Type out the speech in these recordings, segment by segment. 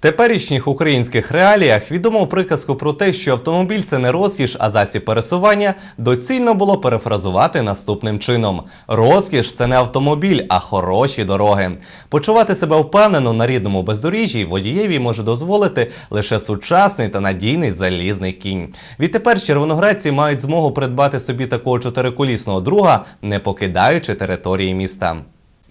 теперішніх українських реаліях відому приказку про те, що автомобіль це не розкіш, а засіб пересування, доцільно було перефразувати наступним чином: розкіш це не автомобіль, а хороші дороги. Почувати себе впевнено на рідному бездоріжжі водієві може дозволити лише сучасний та надійний залізний кінь. Відтепер червоноградці мають змогу придбати собі такого чотириколісного друга, не покидаючи території міста.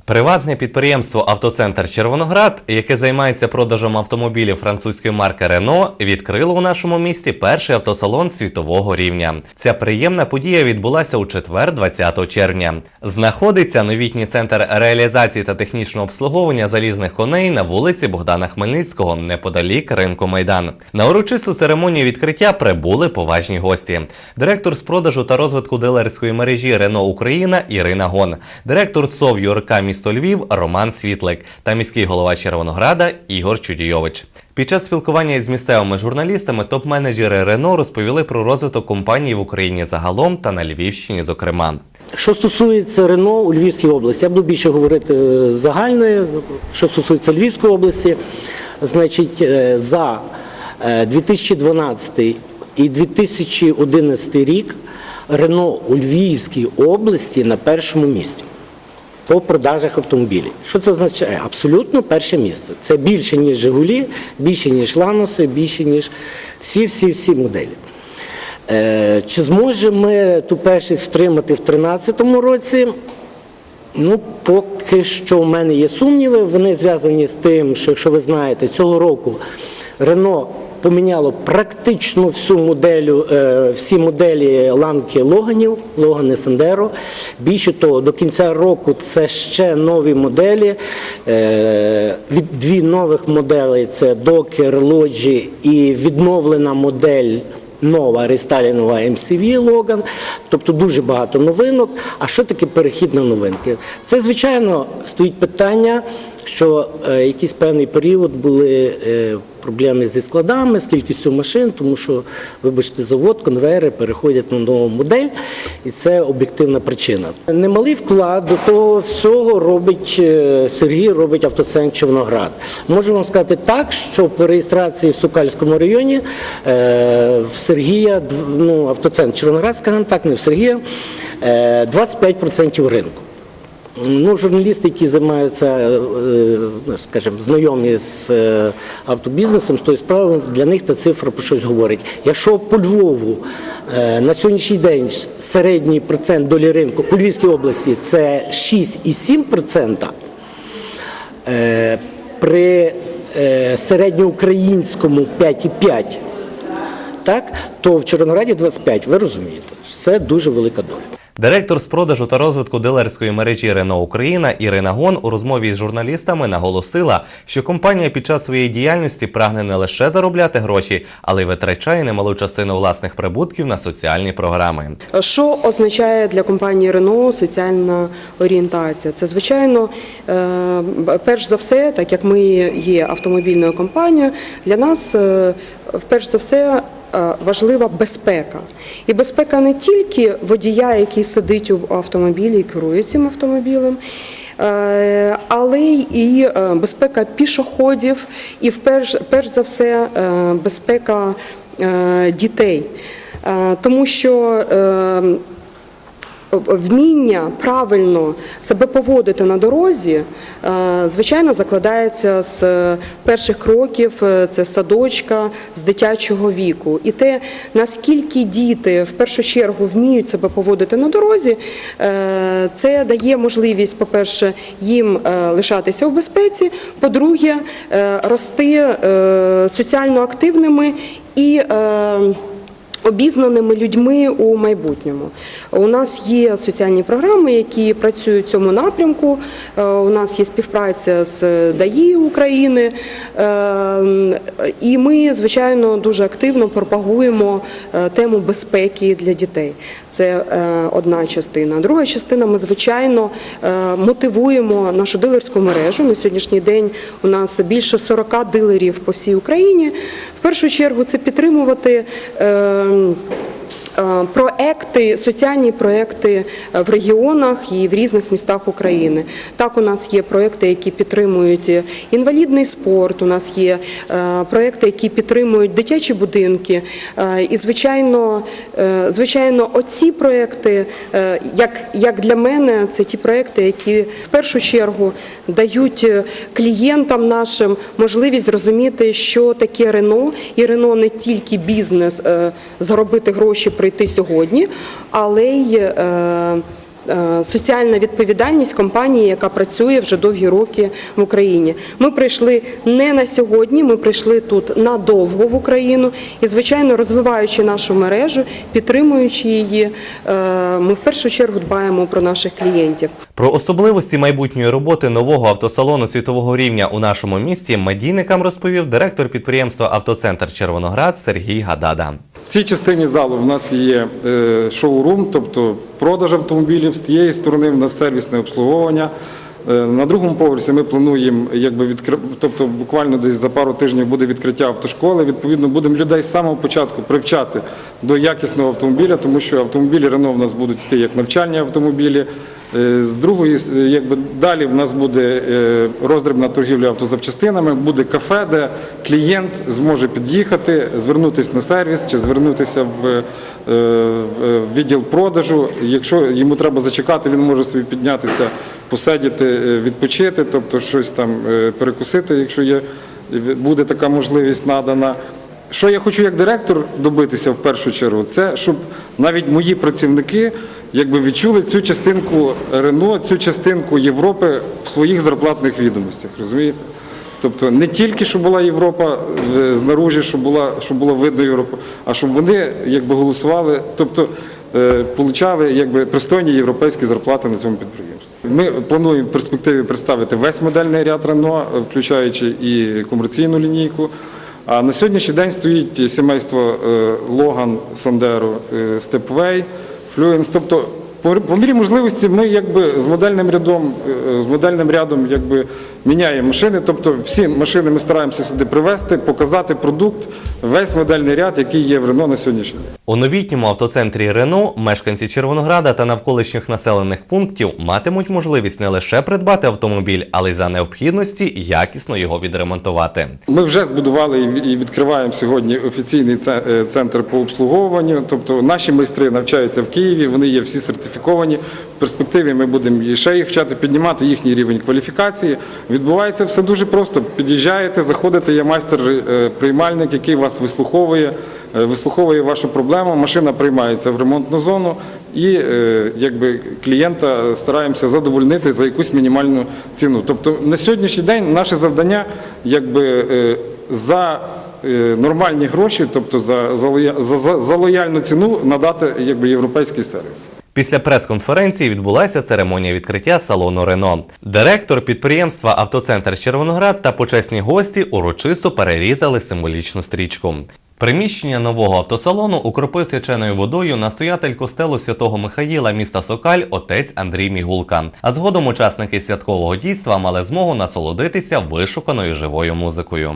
Приватне підприємство Автоцентр Червоноград, яке займається продажем автомобілів французької марки Рено, відкрило у нашому місті перший автосалон світового рівня. Ця приємна подія відбулася у четвер, 20 червня. Знаходиться новітній центр реалізації та технічного обслуговування залізних коней на вулиці Богдана Хмельницького, неподалік ринку Майдан. На урочисту церемонію відкриття прибули поважні гості. Директор з продажу та розвитку дилерської мережі Рено Україна Ірина Гон, директор ЦОВ ЮРК місто Львів Роман Світлик та міський голова Червонограда Ігор Чудійович. Під час спілкування із місцевими журналістами топ-менеджери Рено розповіли про розвиток компанії в Україні загалом та на Львівщині, зокрема. Що стосується Рено у Львівській області, я буду більше говорити е, загальної. Що стосується Львівської області, значить, е, за е, 2012 і 2011 рік Рено у Львівській області на першому місці по продажах автомобілів. Що це означає? Абсолютно перше місце. Це більше, ніж Жигулі, більше, ніж Ланоси, більше, ніж всі-всі-всі моделі. Е, Чи зможемо ми ту першість втримати в 2013 році? Ну, поки що в мене є сумніви. Вони зв'язані з тим, що, якщо ви знаєте, цього року Рено поміняло практично всю моделю, е, всі моделі ланки Логанів, Логани Сандеро. Більше того, до кінця року це ще нові моделі. Е, дві нових моделей це Докер, Лоджі і відновлена модель. Нова рестайлінгова MCV Logan, тобто дуже багато новинок. А що таке перехід на новинки? Це, звичайно, стоїть питання, що е, якийсь певний період були е, проблеми зі складами, з кількістю машин, тому що, вибачте, завод, конвейери переходять на нову модель, і це об'єктивна причина. Немалий вклад до того всього робить е, Сергій, робить автоцентр Червоноград. Можу вам сказати так, що по реєстрації в Сокальському районі в Сергія, ну, автоцентр Червоноград, скажімо так, не в Сергія, е, 25% ринку. Ну, журналісти, які займаються, е, ну, скажімо, знайомі з е, автобізнесом, з тою справою, для них та цифра про щось говорить. Якщо по Львову е, на сьогоднішній день середній процент долі ринку по Львівській області це 6,7%, е, при середньоукраїнському 5,5%, так, то в Чорнограді 25%. Ви розумієте, це дуже велика доля. Директор з продажу та розвитку дилерської мережі Рено Україна Ірина Гон у розмові з журналістами наголосила, що компанія під час своєї діяльності прагне не лише заробляти гроші, але й витрачає немалу частину власних прибутків на соціальні програми. Що означає для компанії Renault соціальна орієнтація? Це звичайно, е, перш за все, так як ми є автомобільною компанією, для нас е, перш за все. Е, Важлива безпека, і безпека не тільки водія, який сидить у автомобілі і керує цим автомобілем, е, але й е, безпека пішоходів, і перш, перш за все безпека дітей. Тому що вміння правильно себе поводити на дорозі, е, звичайно, закладається з перших кроків, е, це садочка, з дитячого віку. І те, наскільки діти в першу чергу вміють себе поводити на дорозі, е, це дає можливість, по-перше, їм лишатися у безпеці, по-друге, рости соціально активними і обізнаними людьми у майбутньому. У нас є соціальні програми, які працюють в цьому напрямку. Е, У нас є співпраця з ДАІ України, Е, і ми, звичайно, дуже активно пропагуємо е, тему безпеки для дітей. Це одна частина. Друга частина ми, звичайно, мотивуємо нашу дилерську мережу. На сьогоднішній день у нас більше 40 дилерів по всій Україні. В першу чергу це підтримувати. 嗯 проекти, соціальні проекти е, в регіонах і в різних містах України. Так, у нас є проекти, які підтримують е, інвалідний спорт. У нас є е, проекти, які підтримують дитячі будинки. Е, І звичайно, е, звичайно, оці проекти, е, як, як для мене, це ті проекти, які в першу чергу дають е, клієнтам нашим можливість зрозуміти, що таке Рено, і Рено не тільки бізнес е, заробити гроші прийти сьогодні, але й е, е, соціальна відповідальність компанії, яка працює вже довгі роки в Україні. Ми прийшли не на сьогодні, ми прийшли тут надовго в Україну і, звичайно, розвиваючи нашу мережу, підтримуючи її, е, ми в першу чергу дбаємо про наших клієнтів. Про особливості майбутньої роботи нового автосалону світового рівня у нашому місті медійникам розповів директор підприємства Автоцентр Червоноград Сергій Гадада. В цій частині залу в нас є е, шоурум, тобто продаж автомобілів. З тієї сторони в нас сервісне обслуговування. Е, На другому поверсі ми плануємо, якби відкри... тобто буквально десь за пару тижнів буде відкриття автошколи. Відповідно, будемо людей з самого початку привчати до якісного автомобіля, тому що автомобілі Рено в нас будуть йти як навчальні автомобілі. Е, З другої, якби далі в нас буде е, роздрібна торгівля автозапчастинами, буде кафе, де клієнт зможе під'їхати, звернутися на сервіс чи звернутися в, е, відділ продажу. Якщо йому треба зачекати, він може собі піднятися, посидіти, е, відпочити, тобто щось там е, перекусити, якщо є, буде така можливість надана. Що я хочу як директор добитися в першу чергу, це щоб навіть мої працівники якби відчули цю частинку Рено, цю частинку Європи в своїх зарплатних відомостях. Розумієте? Тобто не тільки щоб була Європа е, знаружі, щоб була, щоб було видно Європу, а щоб вони якби голосували, тобто е, получали якби пристойні європейські зарплати на цьому підприємстві. Ми плануємо в перспективі представити весь модельний ряд Рено, включаючи і комерційну лінійку. А на сьогоднішній день стоїть сімейство е, Логан, Сандеро, е, Степвей, Флюенс. Тобто, по, мірі можливості ми якби з модельним рядом, е, з модельним рядом якби міняємо машини. Тобто всі машини ми стараємося сюди привезти, показати продукт, весь модельний ряд, який є в Рено на сьогоднішній день. У новітньому автоцентрі Рено мешканці Червонограда та навколишніх населених пунктів матимуть можливість не лише придбати автомобіль, але й за необхідності якісно його відремонтувати. Ми вже збудували і відкриваємо сьогодні офіційний е, центр по обслуговуванню. Тобто наші майстри навчаються в Києві, вони є всі сертифіковані. Перспективі ми будемо і ще їх вчати піднімати їхній рівень кваліфікації. Відбувається все дуже просто. Під'їжджаєте, заходите, є майстер-приймальник, який вас вислуховує, е, вислуховує вашу проблему. Машина приймається в ремонтну зону. І е, якби клієнта стараємося задовольнити за якусь мінімальну ціну. Тобто на сьогоднішній день наше завдання, якби е, за е, нормальні гроші, тобто за, за, за, за лояльну ціну надати якби європейський сервіс. Після прес-конференції відбулася церемонія відкриття салону Рено. Директор підприємства Автоцентр Червоноград та почесні гості урочисто перерізали символічну стрічку. Приміщення нового автосалону укропив свяченою водою настоятель костелу святого Михаїла міста Сокаль отець Андрій Мігулка. А згодом учасники святкового дійства мали змогу насолодитися вишуканою живою музикою.